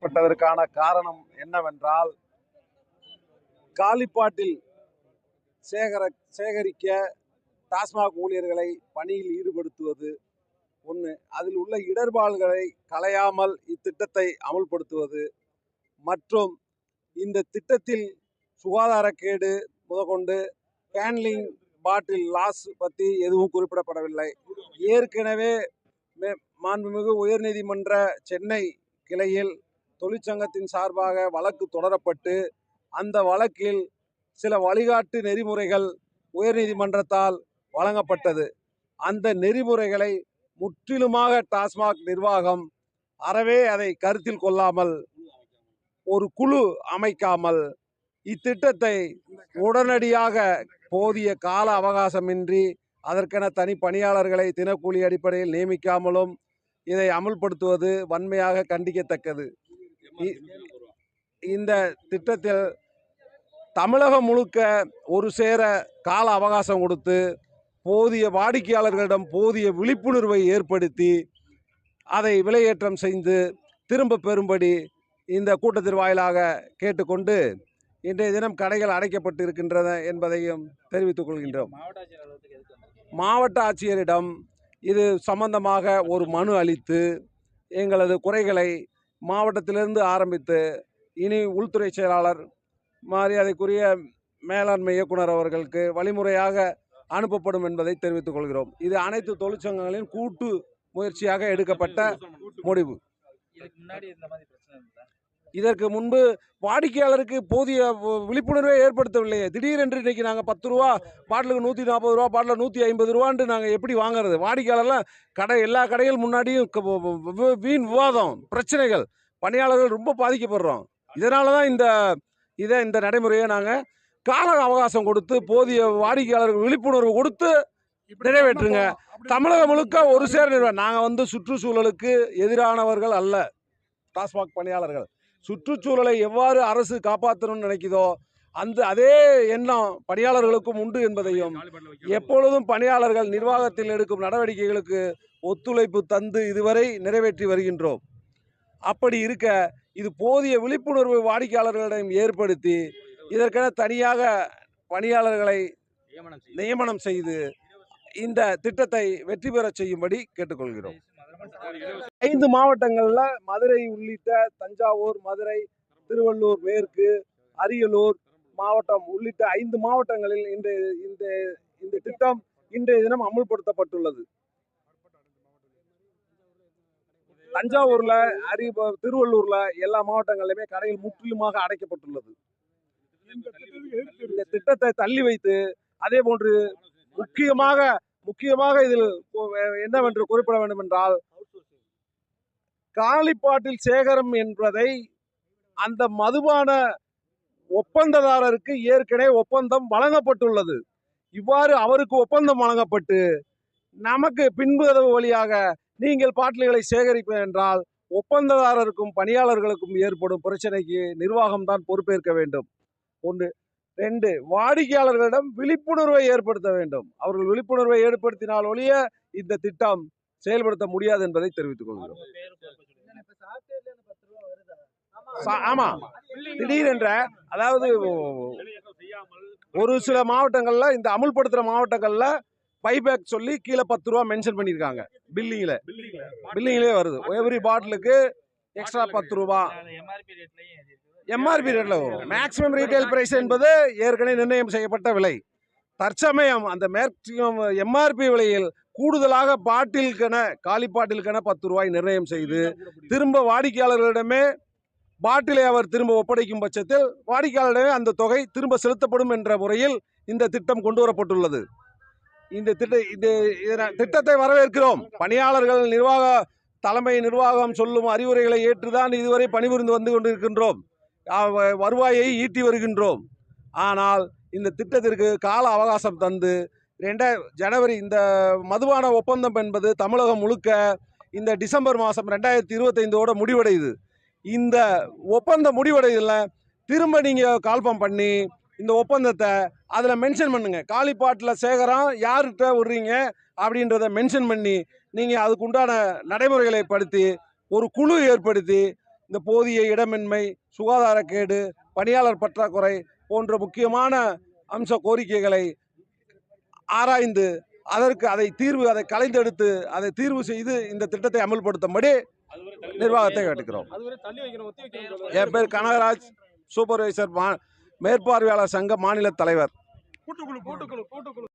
பட்டதற்கான காரணம் என்னவென்றால் காலிப்பாட்டில் சேகர சேகரிக்க டாஸ்மாக் ஊழியர்களை பணியில் ஈடுபடுத்துவது ஒன்று அதில் உள்ள இடர்பாடுகளை களையாமல் இத்திட்டத்தை அமல்படுத்துவது. மற்றும் இந்த திட்டத்தில் சுகாதாரக்கேடு முதற்கொண்டு ஹேண்ட்லிங் பாட்டில் லாஸ் பற்றி எதுவும் குறிப்பிடப்படவில்லை. ஏற்கனவே மே- மாண்புமிகு உயர்நீதிமன்ற சென்னை கிளையில் தொழிற்சங்கத்தின் சார்பாக வழக்கு தொடரப்பட்டு அந்த வழக்கில் சில வழிகாட்டு நெறிமுறைகள் உயர்நீதிமன்றத்தால் வழங்கப்பட்டது. அந்த நெறிமுறைகளை முற்றிலுமாக டாஸ்மாக் நிர்வாகம் அறவே அதை கருத்தில் கொள்ளாமல் ஒரு குழு அமைக்காமல் இத்திட்டத்தை உடனடியாக போதிய கால அவகாசமின்றி அதற்கென தனி பணியாளர்களை தினக்கூலி அடிப்படையில் நியமிக்காமலும் இதை அமுல்படுத்துவது வன்மையாக கண்டிக்கத்தக்கது. இ- இந்த திட்டத்தில் தமிழகம் முழுக்க ஒரு சேர கால அவகாசம் கொடுத்து போதிய வாடிக்கையாளர்களிடம் போதிய விழிப்புணர்வை ஏற்படுத்தி அதை விலையேற்றம் செய்து திரும்ப பெறும்படி இந்த கூட்டத்தின் வாயிலாக கேட்டுக்கொண்டு இன்றைய தினம் கடைகள் அடைக்கப்பட்டு இருக்கின்றன என்பதையும் தெரிவித்துக் கொள்கின்றோம். மாவட்ட ஆட்சியரிடம் இது சம்பந்தமாக ஒரு மனு அளித்து எங்களது குறைகளை மாவட்டத்திலிருந்து ஆரம்பித்து இனி உள்துறை செயலாளர் மரியாதைக்குரிய மேலாண்மை இயக்குனர் அவர்களுக்கு வழிமுறையாக அனுப்பப்படும் என்பதை தெரிவித்துக் கொள்கிறோம். இது அனைத்து தொழிற்சங்கங்களின் கூட்டு முயற்சியாக எடுக்கப்பட்ட முடிவு. இதற்கு முன்பு வாடிக்கையாளருக்கு போதிய விழிப்புணர்வை ஏற்படுத்தவில்லையே. திடீரென்று இன்றைக்கி நாங்கள் பத்து ரூபா பாட்டிலுக்கு நூற்றி நாற்பது ரூபா பாட்டில் நூற்றி ஐம்பது ரூபான்ட்டு நாங்கள் எப்படி வாங்குறது? வாடிக்கையாளர்லாம் கடை எல்லா கடைகள் முன்னாடியும் வீண் விவாதம் பிரச்சனைகள் பணியாளர்கள் ரொம்ப பாதிக்கப்படுறோம். இதனால தான் இந்த இதை இந்த நடைமுறையை நாங்கள் கால அவகாசம் கொடுத்து போதிய வாடிக்கையாளர்கள் விழிப்புணர்வு கொடுத்து நிறைவேற்றுங்க. தமிழகம் முழுக்க ஒரு சேர நிறுவனம் நாங்கள் வந்து சுற்றுச்சூழலுக்கு எதிரானவர்கள் அல்ல. டாஸ்மாக் பணியாளர்கள். சுற்றுச்சூழலை எவ்வாறு அரசு காப்பாற்றணும்னு நினைக்குதோ அந்த அதே எண்ணம் பணியாளர்களுக்கும் உண்டு என்பதையும் எப்பொழுதும் பணியாளர்கள் நிர்வாகத்தில் எடுக்கும் நடவடிக்கைகளுக்கு ஒத்துழைப்பு தந்து இதுவரை நிறைவேற்றி வருகின்றோம். அப்படி இருக்க இது போதிய விழிப்புணர்வு வாடிக்கையாளர்களிடம் ஏற்படுத்தி இதற்கென தனியாக பணியாளர்களை நியமனம் செய்து இந்த திட்டத்தை வெற்றி பெறச் செய்யும்படி கேட்டுக்கொள்கிறோம். ஐந்து மாவட்டங்கள்ல மதுரை உள்ளிட்ட தஞ்சாவூர் மதுரை திருவள்ளூர் மேற்கு அரியலூர் மாவட்டம் உள்ளிட்ட ஐந்து மாவட்டங்களில் இந்த இந்த இந்த திட்டம் இன்றைய தினம் அமுல்படுத்தப்பட்டுள்ளது. தஞ்சாவூர்ல அரிய திருவள்ளூர்ல எல்லா மாவட்டங்களிலுமே கடைகள் முற்றிலுமாக அடைக்கப்பட்டுள்ளது. இந்த திட்டத்தை தள்ளி வைத்து அதே போன்று முக்கியமாக முக்கியமாக இதில் என்னவென்று குறிப்பிட வேண்டும் என்றால் காலிப்பாட்டில் சேகரம் என்பதை அந்த மதுபான ஒப்பந்ததாரருக்கு ஏற்கனவே ஒப்பந்தம் வழங்கப்பட்டுள்ளது. இவ்வாறு அவருக்கு ஒப்பந்தம் வழங்கப்பட்டு நமக்கு பின்புதவு வழியாக நீங்கள் பாட்டில்களை சேகரிப்பேன் என்றால் ஒப்பந்ததாரருக்கும் பணியாளர்களுக்கும் ஏற்படும் பிரச்சனைக்கு நிர்வாகம் தான் பொறுப்பேற்க வேண்டும். ஒன்று ரெண்டு வாடிக்கையாளர்களிடம் விழிப்புணர்வை ஏற்படுத்த வேண்டும். அவர்கள் விழிப்புணர்வை ஏற்படுத்தினால் ஒழிய இந்த திட்டம் செயல்படுத்த முடியாது என்பதை தெரிவித்துக் கொள்கிறோம். ஆமா. திடீரென்ற அதாவது ஒரு சில மாவட்டங்கள்ல இந்த அமுல்படுத்துற மாவட்டங்கள்ல பைபேக் சொல்லி கீழே பத்து ரூபா மென்ஷன் பண்ணியிருக்காங்க. பில்லிங்கில் பில்லிங்லேயே வருது. எவ்ரி பாட்டிலுக்கு எக்ஸ்ட்ரா பத்து ரூபா. எம்ஆர்பி ரேட்டில் வரும். மேக்ஸிமம் ரீட்டைல் பிரைஸ் என்பது ஏற்கனவே நிர்ணயம் செய்யப்பட்ட விலை. தற்சமயம் அந்த மேக்ஸிமம் எம்ஆர்பி விலையில் கூடுதலாக பாட்டிலுக்கென காலி பாட்டிலுக்கென பத்து ரூபாய் நிர்ணயம் செய்து திரும்ப வாடிக்கையாளர்களிடமே பாட்டிலை அவர் திரும்ப ஒப்படைக்கும் பட்சத்தில் வாடிக்கையாளரிடமே அந்த தொகை திரும்ப செலுத்தப்படும் என்ற முறையில் இந்த திட்டம் கொண்டு வரப்பட்டுள்ளது. இந்த திட்ட இந்த திட்டத்தை வரவேற்கிறோம். பணியாளர்கள் நிர்வாக தலைமை நிர்வாகம் சொல்லும் அறிவுரைகளை ஏற்றுதான் இதுவரை பணிபுரிந்து வந்து கொண்டிருக்கின்றோம். வருவாயை ஈட்டி வருகின்றோம். ஆனால் இந்த திட்டத்திற்கு கால அவகாசம் தந்து ரெண்டா ஜனவரி இந்த மதுபான ஒப்பந்தம் என்பது தமிழகம் முழுக்க இந்த டிசம்பர் மாதம் ரெண்டாயிரத்தி இருபத்தைந்தோட முடிவடையுது. இந்த ஒப்பந்தம் முடிவடையதில் திரும்ப நீங்கள் கால்பம் பண்ணி இந்த ஒப்பந்தத்தை அதில் மென்ஷன் பண்ணுங்கள் காலிப்பாட்டில் சேகரம் யார்கிட்ட விடுறீங்க அப்படின்றத மென்ஷன் பண்ணி நீங்கள் அதுக்குண்டான நடைமுறைகளை படுத்தி ஒரு குழு ஏற்படுத்தி இந்த போதிய இடமின்மை சுகாதாரக்கேடு பணியாளர் பற்றாக்குறை போன்ற முக்கியமான அம்ச கோரிக்கைகளை ஆராய்ந்து அதற்கு அதை தீர்வு அதை கலைந்தெடுத்து அதை தீர்வு செய்து இந்த திட்டத்தை அமல்படுத்தும்படி நிர்வாகத்தை கேட்டுக்கிறோம். என் பேர் கனகராஜ் சூப்பர்வைசர் மா மேற்பார்வையாளர் சங்க மாநில தலைவர். கூட்டுக்குழு கூட்டுக்குழு கூட்டுக்குழு.